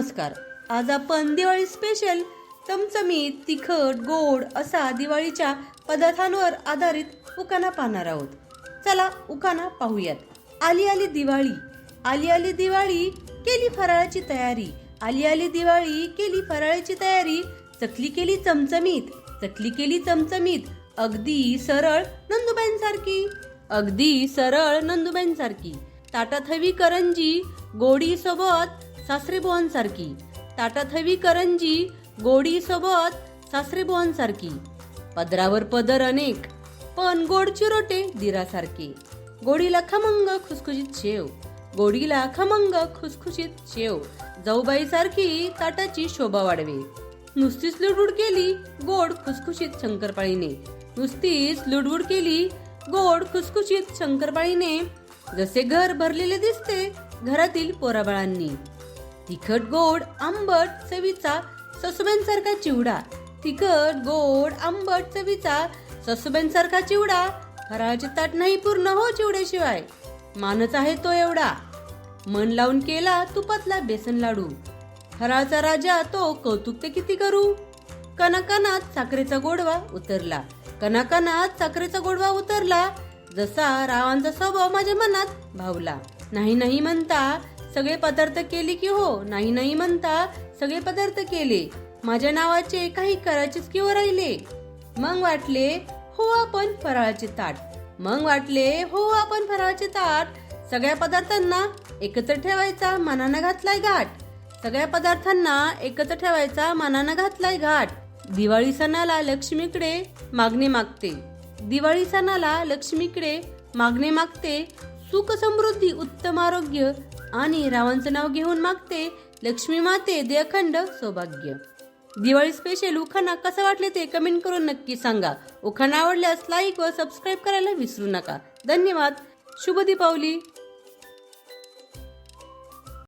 नमस्कार. आज आपण दिवाळी स्पेशल चमचमीत तिखट गोड असा दिवाळीच्या पदार्थांवर आधारित उकाना पाहणार आहोत. चला उकाना पाहूयात. आली आली दिवाळी. आली आली दिवाळी केली फराळाची तयारी. आली आली दिवाळी केली फराळाची तयारी. चकली केली चमचमीत. चकली केली चमचमीत. अगदी सरळ नंदुबाईंसारखी. अगदी सरळ नंदुबाईंसारखी. ताटात हवी करंजी गोडी सोबत सासरेबुवांसारखी ताटात हवी करंजी गोडी सोबत पदरावर पदर अनेक पण गोड चिरोटे दिरासारखे. गोडीला खमंग खुसखुशीत शेव. गोडीला खमंग खुसखुशीत शेव. जाऊबाईसारखी ताटाची शोभा वाढवे. नुसतीच लुडबुड केली गोड खुसखुशीत शंकरपाळीने. नुसतीच लुडबुड केली गोड खुसखुशीत शंकरपाळीने. जसे घर भरलेले दिसते घरातील पोराबाळांनी. तिखट गोड आंबट चवीचा ससुबेंसारखा चिवडा. तिखट गोड आंबट चवीचा ससुबेंसारखा चिवडा. फराळाचे ताट नाही पूर्ण हो चिवड्याशिवाय. मानच आहे तो एवढा. मन लावून केला तुपातला बेसन लाडू. फराळाचा राजा तो कौतुक ते किती करू? कनाकनात साखरेचा गोडवा उतरला. कनाकनात साखरेचा गोडवा उतरला. जसा रावांचा स्वभाव माझ्या मनात भावला. नाही नाही म्हणता सगळे पदार्थ केले की हो नाही नाही म्हणता सगळे पदार्थ केले. माझ्या नावाचे काही करायचेच किंवा राहिले. मग वाटले हो आपण फराळाचे ताट. मग वाटले हो आपण फराळाचे ताट. सगळ्या पदार्थांना एकत्र ठेवायचा मनानं घातलाय घाट. सगळ्या पदार्थांना एकत्र ठेवायचा मनानं घातलाय घाट. दिवाळी सणाला लक्ष्मीकडे मागणे मागते. दिवाळी सणाला लक्ष्मीकडे मागणे मागते. सुख समृद्धी उत्तम आरोग्य आणि रावांचं नाव घेऊन मागते लक्ष्मी माते दे अखंड सौभाग्य. दिवाळी स्पेशल उखाणा कसं वाटले ते कमेंट करून नक्की सांगा. उखाणा आवडल्यास लाईक व सबस्क्राईब करायला विसरू नका. धन्यवाद. शुभ दीपावली.